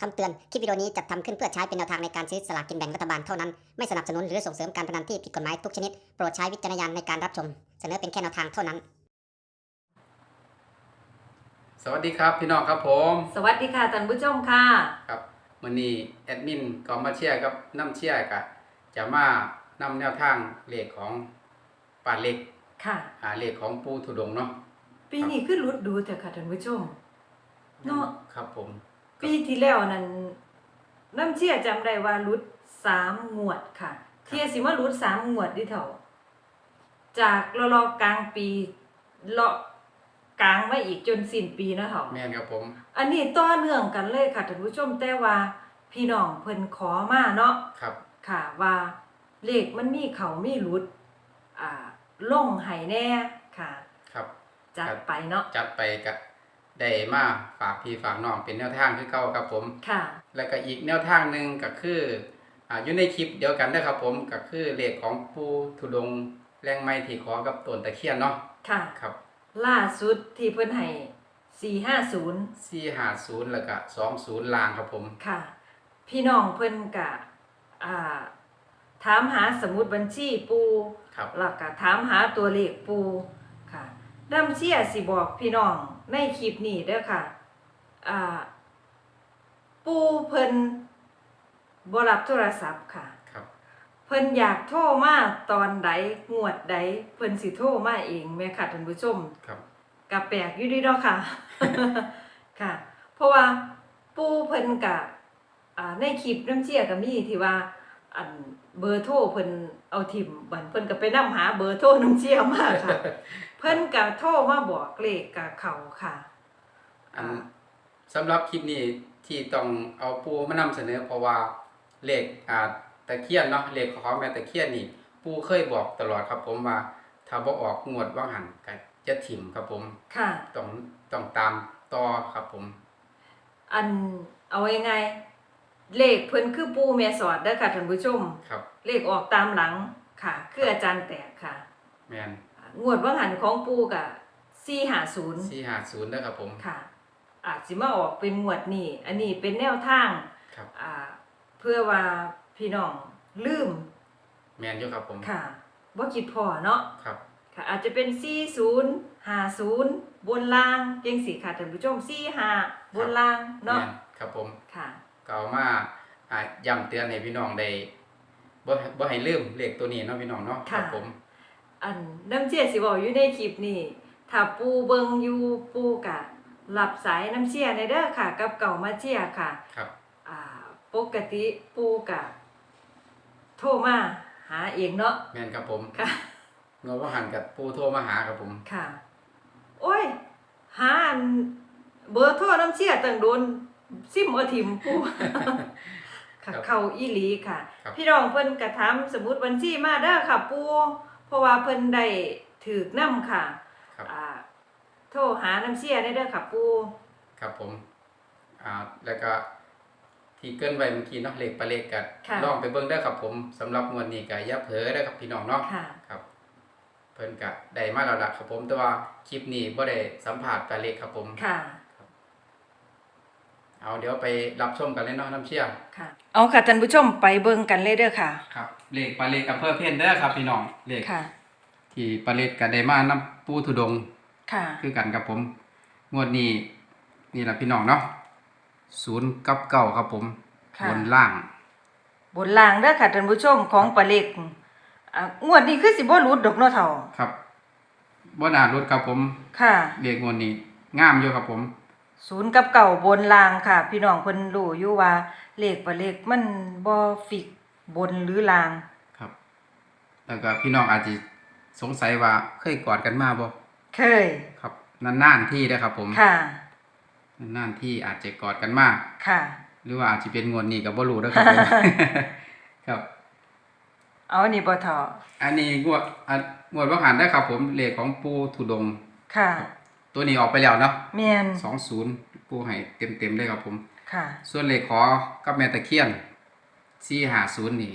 คำเตือน คลิปวิดีโอนี้จัดทำขึ้นเพื่อใช้เป็นแนวทางในการซื้อสลากกินแบ่งรัฐบาลเท่านั้น ไม่สนับสนุนหรือส่งเสริมการพนันที่ผิดกฎหมายทุกชนิด โปรดใช้วิจารณญาณในการรับชม เสนอเป็นแค่แนวทางเท่านั้น สวัสดีครับพี่น้องครับผมสวัสดีค่ะท่านผู้ชมค่ะ ครับวันนี้แอดมินก็มาเชียร์กับน้ำเชียร์กับจะมานำแนวทางเลขของป่าเล็กค่ะหาเลขของปูถุดงค์เนาะปีนี้ขึ้นรุดดูเถอะค่ะท่านผู้ชม เนาะ ครับผม ปีที่แล้วนั้นน้ำเชี่ยจำได้ว่ารุดสามงวดค่ะ เทียสิว่ารุดสามงวดดิเถอะจากรอรอกลางปีเลาะกลางมาอีกจนสิ้นปีนะเถอะแม่นครับผม อันนี้ต่อเนื่องกันเลยค่ะท่านผู้ชมแต่ว่าพี่น้องเพิ่นขอมาเนาะครับ ค่ะว่าเลขมันมีเขามีรุดอ่าลงไห้แน่ค่ะ ครับจัดครับไปเนาะจัดไปกับ ได้มาฝากพี่ฝากน้องเป็นแนวทางคือเก่าครับผมค่ะ แล้วก็อีกแนวทางหนึ่งก็คืออ่าอยู่ในคลิปเดียวกันนะครับผมก็คือเลขของปูถุดงค์แรงไม้ที่ขอกับต้นตะเคียนเนาะค่ะ ครับล่าสุดที่เพิ่นให้450สี่หาศูนย์แล้วก็สองศูนย์ลางครับผม ค่ะ พี่น้องเพิ่นกะอ่าถามหาสมุดบัญชีปูครับแล้วก็ถามหาตัวเลขปูค่ะดํเชียสิบอกพี่น้อง ในคลิปนี้เด้อค่ะ อ่า ปูเพิ่นบ่รับโทรศัพท์ค่ะ ครับ เพิ่นอยากโทรมาตอนใดงวดใดเพิ่นสิโทรมาเองแม่ค่ะท่านผู้ชมครับ กับแปลกอยู่ดีเนาะค่ะ ค่ะ เพราะว่าปู่เพิ่นกะอ่าในคลิปน้ำเชี่ยก็มีที่ว่า อันเบอร์โทรเพิ่นเอาทิมบันเพิ่นก็ไปนํหาเบอร์โทรน้ำเชี่ยมาค่ะ เพิ่นก็โทรมาบอกเลขกับเขาค่ะ อันอ่าสำหรับคลิปนี้ที่ต้องเอาปูมานำเสนอเพราะว่าเลขอ่าตะเคียนเนาะเลขของแม่ตะเคียนนี่ ปูเคยบอกตลอดครับผมว่าถ้าบ่ออกงวดว่างหันก็จะถิ่มครับผมค่ะ ต้องต้องตามต่อครับผม อันเอายังไง เลขเพิ่นคือปู่แม่สอดเด้อค่ะท่านผู้ชม ครับ เลขออกตามหลังค่ะ คืออาจารย์แตกค่ะ แม่น งวดว่างหันของปู่กะ450สี่หาศูนย์นะครับผมค่ะ อาจสิมาออกเป็นงวดนี้อันนี้เป็นแนวทางครับอ่าเพื่อว่าพี่น้องลืม แม่นอยู่ครับผมค่ะบ่คิดพอเนาะครับค่ะอาจจะเป็น40 50บนล่างจังสี่ค่ะท่านผู้ชม45บนล่างเนาะแม่นครับผมค่ะก็เอามาอ่าย้ำเตือนให้พี่น้องได้บ่บ่ให้ลืมเลขตัวนี้เนาะพี่น้องเนาะคค่ะรับผม อันน้ำเจียสิบอกอยู่ในคลิปนี้ถ้าปูเบิงอยู่ปูกะหลับสายน้ำเชียในเด้อค่ะ กับเก่ามาเชียค่ะ ครับอ่าปกติปูกะ โทรมาหาเองเนาะแม่นครับผมค่ะ เงาว่าหันกับปูโทรมาหาครับผมค่ะ โอ้ย หาอันเบอร์โทรน้ำเชียตั้งโดนซิมเอาทิมปู ค่ะครับเข้าอีหลีค่ะ ครับ พี่น้องเพิ่นกระทำสมุดบัญชีมาเด้อค่ะ ปู เพราะว่าเพิ่นได้ถือกนํค่ะครับ อ่าโทรหาน้ำเชียได้เด้อค่ะปูครับผมอ่าแล้วก็ที่เกรินไว้เมื่อกี้เนาะเลขปลาเลขกัดค่ะลองไปเบิ่งได้อครับผมสำหรับงวดนี้ก็อย่าเผลอเด้อครับพี่น้องเนาะ ค่ะ ครับเพิ่นก็ได้มาแล้วล่ะครับผมแต่ว่าคลิปนี้บ่ได้สัมภาษณ์ปลาเลขครับผม ค่ะ เอาเดี๋ยวไปรับชมกันเลยเนาะน้ำเชี่ยค่ะ เอาค่ะท่านผู้ชมไปเบิ่งกันเลยเด้อค่ะ ครับ เลขปลาเลขกับเพื่อเพ่นเด้อครับ พี่น้องเลขค่ะ ที่ปลาเลขก็ได้มานํปูทุดงค์ค่ะ คือกันครับผมงวดนี้นี่แหละพี่น้องเนาะศูนย์กับเก้าครับผมค่ะ บนล่างบนล่างเด้อค่ะท่านผู้ชมของปลาเล็กอ่างวดนี้คือสิบ่หลุดดอกเนาะเฒ่าครับบ่น่ารถครับผมค่ะ เลขงวดนี้งามอยู่ครับผม ศูนย์กับเก่าบนล่างค่ะ พี่น้องเพิ่นรู้อยู่ว่าเลขปลาเล็กมันบ่ฟิก บนหรือล่าง ครับ แล้วก็พี่น้องอาจจะสงสัยว่าเคยกอดกันมาบ่เคย ครับนานๆที่เด้อครับ ผมค่ะนานๆที่อาจจะกอดกันมาค่ะ หรือว่าอาจจะเป็นงวดนี้ก็บ่รู้เด้อครับผมครับ เอานี่บ่เฒ่าอันนี้งวดอันงวดว่าหันได้อครับ ผมเลขของปูทุดงค์ค่ะ ตัวนี้ออกไปแล้วเนาะแม่นสองศูนย์ปูให้เต็มเต็มๆเลยครับผม ค่ะ ส่วนเลขขอกับแม่ตะเคียน สี่หาศูนย์นี่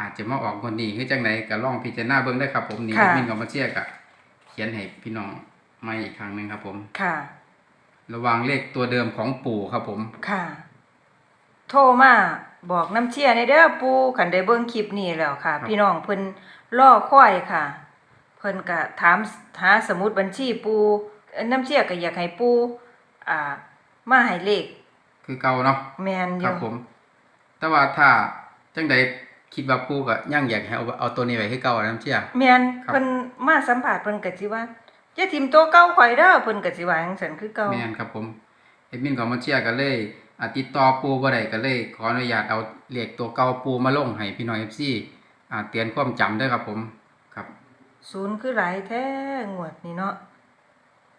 อาจจะมาออกคนนี้คือจังไหนก็ลองพิจารณาเบิ่งได้ครับผมนี่ค่ะ มินกับมาเชียร์กะเขียนให้พี่น้องมาอีกครั้งหนึ่งครับผม ค่ะ ระหวังเลขตัวเดิมของปู่ครับผม ค่ะ โทรมาบอกน้ำเชี่ยในเด้อปูคันได้เบิ่งคลิปนี้แล้วค่ะครับพี่น้องเพิ่นรอคอยค่ะ เพิ่นก็ถามหาสมุดบัญชีปูเอ้อน้ำเชี่ยก็อยากให้ปูอ่า มาให้เลขคือเก่าเนาะแม่นอครัยู่บผม แต่ว่าถ้าจังใดคิดว่าปูก็ยังอยากให้เอาเอาตัวนี้ไว้คือเก่าน้ำเชี่ยแม่นครับเพิ่นมาสัมภาษณ์เพิ่นก็สิว่าอย่าทิ่มตัวเก่าข่อยเด้อเพิ่นก็สิว่าจังซั่นคือเก่าแม่นครับผมเอดมินของมันเชียก็เลยอ่าติดต่อปูบ่ได้ก็เลยขออนุญาตเอาเลขตัวเก่าปูมาลงให้พี่น้อง FC อ่าเตือนความจำด้วยครับผมครับศูนย์คือหลายแท้งวดนี้เนาะ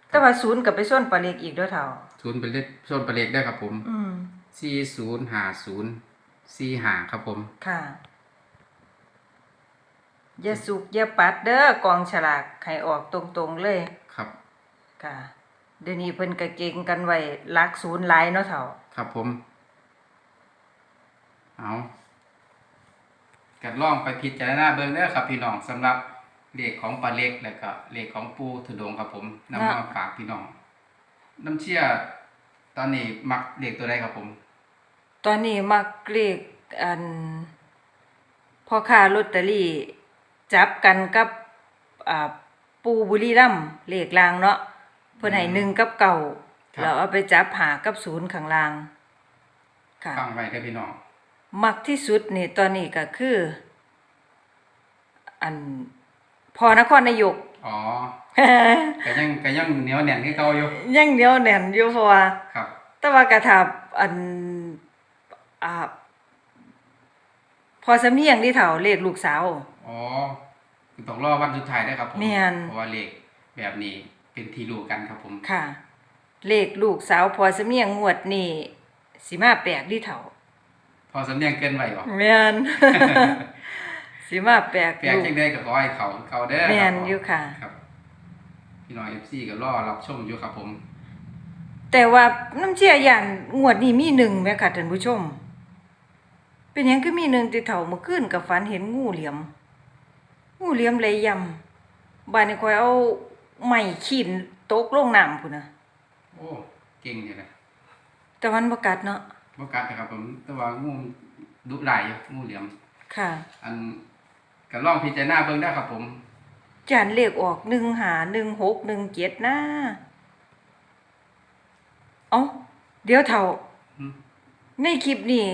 แต่ว่าศูนย์ก็ไปส้นปลาเล็กอีกเด้อเฒ่าศูนย์เป็นเลขส่วนประเลขได้ครับผม อืม 4050 45ครับผม ค่ะ อย่าสุกอย่าปัดเด้อกองฉลากให้ออกตรงๆเลย ครับ ค่ะ เดี๋ยวนี้เพิ่นก็เก่งกันไว้หลักศูนย์หลายเนาะเฒ่า ครับผม เอากัดลองไปพิจารณาเบิ่งเด้อครับพี่น้องสำหรับเลขของปลาเล็กแล้วก็เลขของปูถุดงครับผมนำมาฝากพี่น้อง น้ำเชี่ยตอนนี้มักเลขตัวใดครับผม ตอนนี้มักเลขอันพ่อค้าลอตเตอรี่จับกันกับอ่าปูบุรีรัมย์เลขลางเนาะเพิ่นให้หนึ่งกับเก่าครับแล้วเอาไปจับหากับศูนย์ข้างล่างค่ะฟังไว้เด้อพี่น้องมักที่สุดนี่ตอนนี้ก็คือ อันพอนครนายก อ๋อก็ยังก็ยังเหนียวแน่นคือเก่าอยู่ยังเหนียวแน่นอยู่เพราะว่า ครับ แต่ว่ากระทับอัน อ่าพอสำเนียงที่เฒ่าเลขลูกสาว อ๋อคือต้องรอวันสุดท้ายได้อครับผมแม่น เพราะว่าเลขแบบนี้เป็นที่รู้กันครับผมค่ะ เลขลูกสาวพอสำเนียงงวดนี่สิมาแปลกที่เฒ่าพอสำเนียงเกินไว้บ่แม่น สิมาแปลกแปลกลูก จังได้ก็ขอให้เขาเขาเด้อแม่นรับผมอยู่ค่ะ ครับพี่น้อง FC ก็รอรับชมอยู่ครับผม แต่ว่าน้ำเชี่ยย่านงวดนี้มีหนึ่งแม่ค่ะท่านผู้ชม เป็นหยังคือมีหนึ่งติเฒ่าเมื่อคืนกับฝันเห็นงูเหลี่ยม งูเหลี่ยมเลยยำบ้านนี้คอยเอาไม้ขีนตกลงน้ำพุ่นน่ะโอ้เก่งอยู่นะแต่มันบ่กัดเนาะบ่กัดนะครับผมแต่ว่างูดุหลายอยู่งูเหลี่ยม ค่ะ อันก็ลองพิจารณาเบิ่งได้ครับผมจานเลขออกหนึ่งหาหนึ่งหกหนึ่งเจ็ดนะเอ้าเดี๋ยวเท่าอืมในคลิปนี้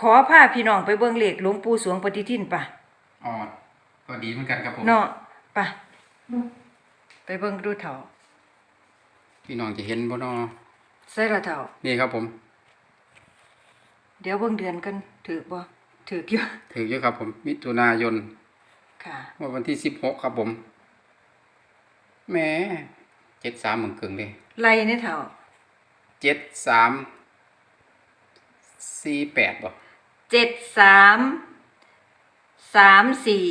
ขอพาพี่น้องไปเบิ่งเลขหลวงปู่สวงปฏิทินปะอ๋อก็ดีเหมือนกันครับผมเนาะปะไปเบิ่งดูเท่าพี่น้องจะเห็นบ่เนาะใส่ละเท่านี่ครับผม เดี๋ยวเบิ่งเดือนกันถือบ่ถืออยู่ถืออยู่ครับผม มิถุนายน ค่ะว่าวันที่16ครับผมแหม73เหมือนเกิงเลยไล่ในเท่า73 48บ่ เจ็ดสามสามสี่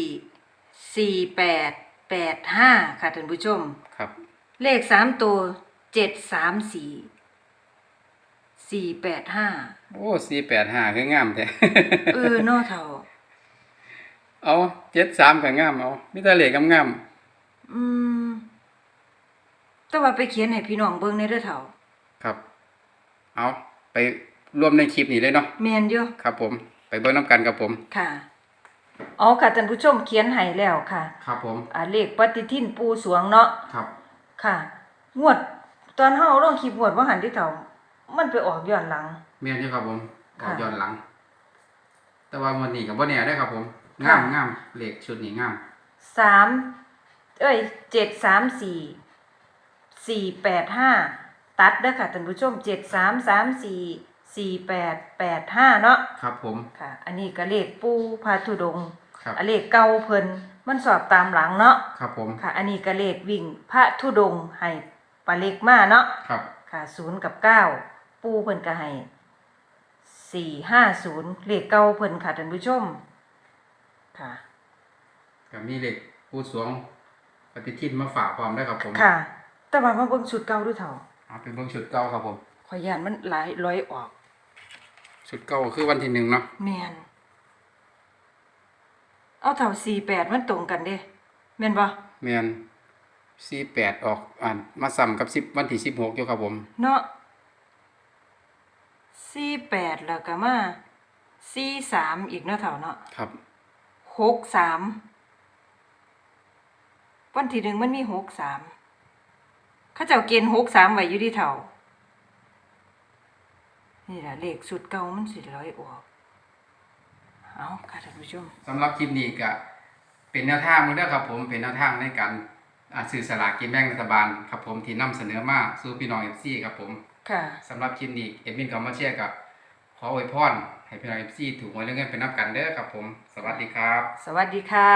สี่แปดแปดห้าค่ะท่านผู้ชม ครับ เลขสามตัวเจ็ดสามสี่สี่แปดห้าโอ้485คืองามแท้ เออเนอเท่า เอา73ก็งามเอามีแต่เลขงามอืม แต่ว่าไปเขียนให้พี่น้องเบิ่งในเด้อเท่า ๆครับ เอาไป รวมในคลิปนี้เลยเนาะแมนอยู่ครับ ผมไปเบิ่งนํกันครับผม ค่ะ อ๋อค่ะท่านผู้ชมเขียนให้แล้วค่ะ ครับผมอ่าเลขปฏิทินปูสวงเนาะครับ ค่ะ งวดตอนเฮาลองคลิปงวดว่าหันที่เท่ามันไปออกย้อนหลัง แม่นอยู่ครับผมอค่ะอกย้อนหลัง แต่ว่าวันนี้ก็บ่แน่ได้อครับ ผมค่ะงามงามเลขชุดนี้งามสามเอ้ยเจ็ดสามสี่สี่แปดห้าตัดเด้อค่ะท่านผู้ชมเจ็ดสามสามสี่ สี่แปดแปดห้าเนาะครับผม ค่ะ อันนี้ก็เลขปูพาธุดงค์ครับ อันเลขเก่าเพิ่นมันสอบตามหลังเนาะครับผม ค่ะ อันนี้ก็เลขวิ่งพระธุดงค์ให้ปลาเล็กมาเนาะครับ ค่ะศูนย์กับเก้าปูเพิ่นก็ให้สี่ห้าศูนย์เลขเก่าเพิ่นค่ะท่านผู้ชม ค่ะก็มีเลขผู้สวงปฏิทินมาฝากความได้อครับผมค่ะ แต่ว่ามาเบิ่งชุดเก่าดูเถอะเอาไปเบิ่งชุดเก่าครับผม ขอยยานมันหลายร้อยออก ชุดเก่าคือวันที่หนึ่งเนาะแมนเอาเท่าสี่แปดมันตรงกันเด้แม่นบ่แม่น48ออกอ่านมาซ้ำกับ10วันที่16อยู่ครับผมเนาะสี่แปดแล้วก็มาสี่สามอีกเนาะเถ่าเนาะครับหกสามวันที่หนึ่งมันมีหกสามเข้าเจ้าเกณฑ์หกสามไว้อยู่ที่เถ่า นี่แหละเลขสุดเก่ามันสิร้อยออก เอาค่ะท่านผู้ชมสำหรับคลิปนี้ก็เป็นแนวทางเด้อครับผมเป็นแนวทางในการอ่าซื้อสลากกินแบ่งรัฐบาลครับผมที่นำเสนอมาสู่พี่น้อง FC ครับผมค่ะ สำหรับคลิปนี้เอ็ดมินกับมาเชียร์กับขออวยพรให้พี่น้อง FC ถูกหวยเรื่องเงินเป็นนับกันเด้อครับผม สวัสดีครับ สวัสดีค่ะ